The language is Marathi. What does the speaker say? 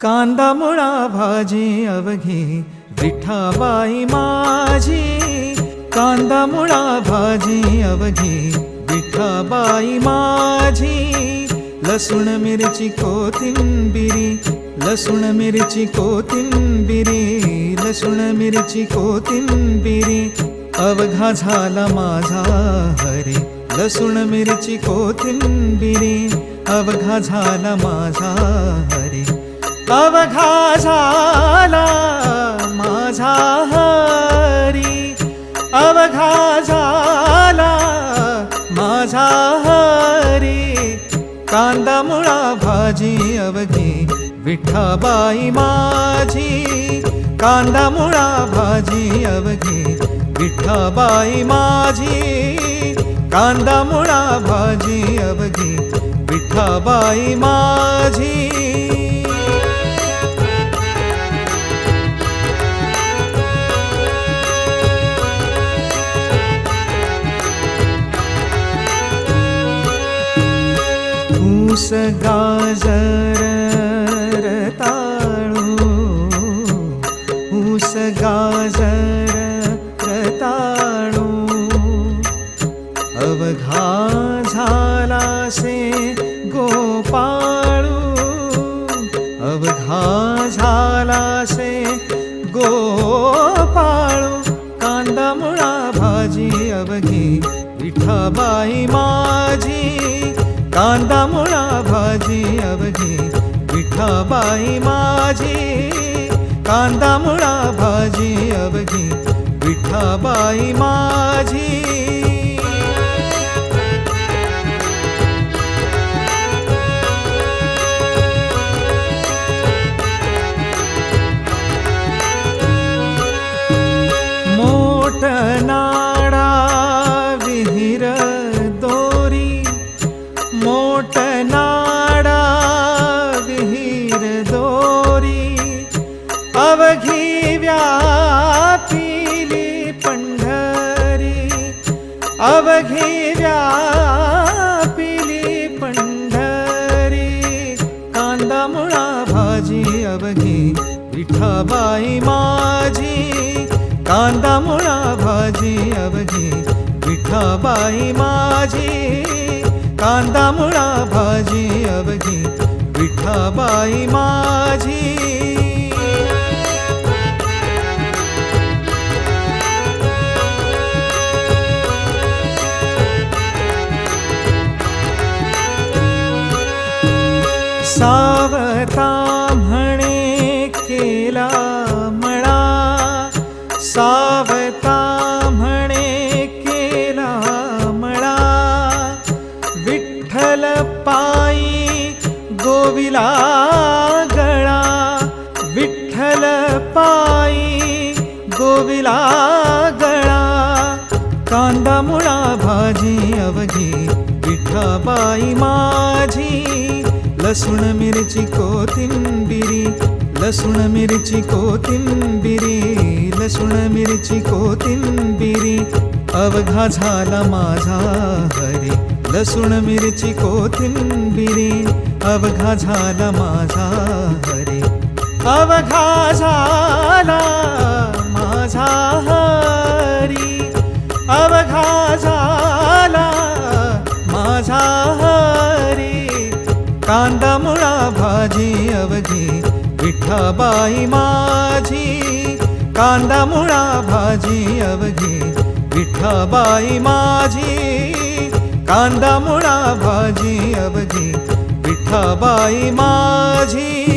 कांदा मुळा भाजी अवघी विठाबाई माझी. कांदा मुळा भाजी अवघी विठाबाई माझी. लसूण मिरची कोथिंबिरी लसूण मिरची कोथिंबिरी लसूण मिरची कोथिंबिरी. अवघा झाला माझा हरी लसूण मिरची कोथिंबिरी. अवघा झाला माझा हरी अवघा झाला माझा हरी. अवघा झाला माझा हरी. कांदा मुळा भाजी अवघी विठाबाई माझी. कांदा मुळा भाजी अवघी विठाबाई माझी. कांदा मुळा भाजी अवघी विठाबाई माझी. ऊस गाजर रताळू ऊस गाजर रताळू अवघा झाला से गोपाळू अवघा से गोपाळू कांदा मुळा भाजी अवघी विठाबाई माझी कांदा मुळा भाजी अवघी विठाबाई माझी. कांदा मुळा भाजी अवघी विठाबाई माझी. अवघी व्यापिली पंढरी। अवघी व्यापिली पंढरी। कांदा मुळा भाजी अवघी विठाबाई माझी कांदा मुळा भाजी अवघी विठाबाई माझी कांदा मुळा भाजी अवघी विठाबाई माझी सावता म्हणे केला मळा. सावता म्हणे केला मळा. विठ्ठल पायी गोविला गळा. विठ्ठल पायी गोविला गळा. कांदा मुळा भाजी अवघी विठाबाई माझी. लसूण मिरची कोथिंबिरी, लसूण मिरची कोथिंबिरी, लसूण मिरची कोथिंबिरी, अवघा झाला माझा हरी. लसूण मिरची कोथिंबिरी, अवघा झाला माझा हरी. अवघा झाला माझा हरी. अवघा झाला कांदा मुळा भाजी अवघी विठाबाई माझी. कांदा मुळा भाजी अवघी विठाबाई माझी. कांदा मुळा भाजी अवघी विठाबाई माझी.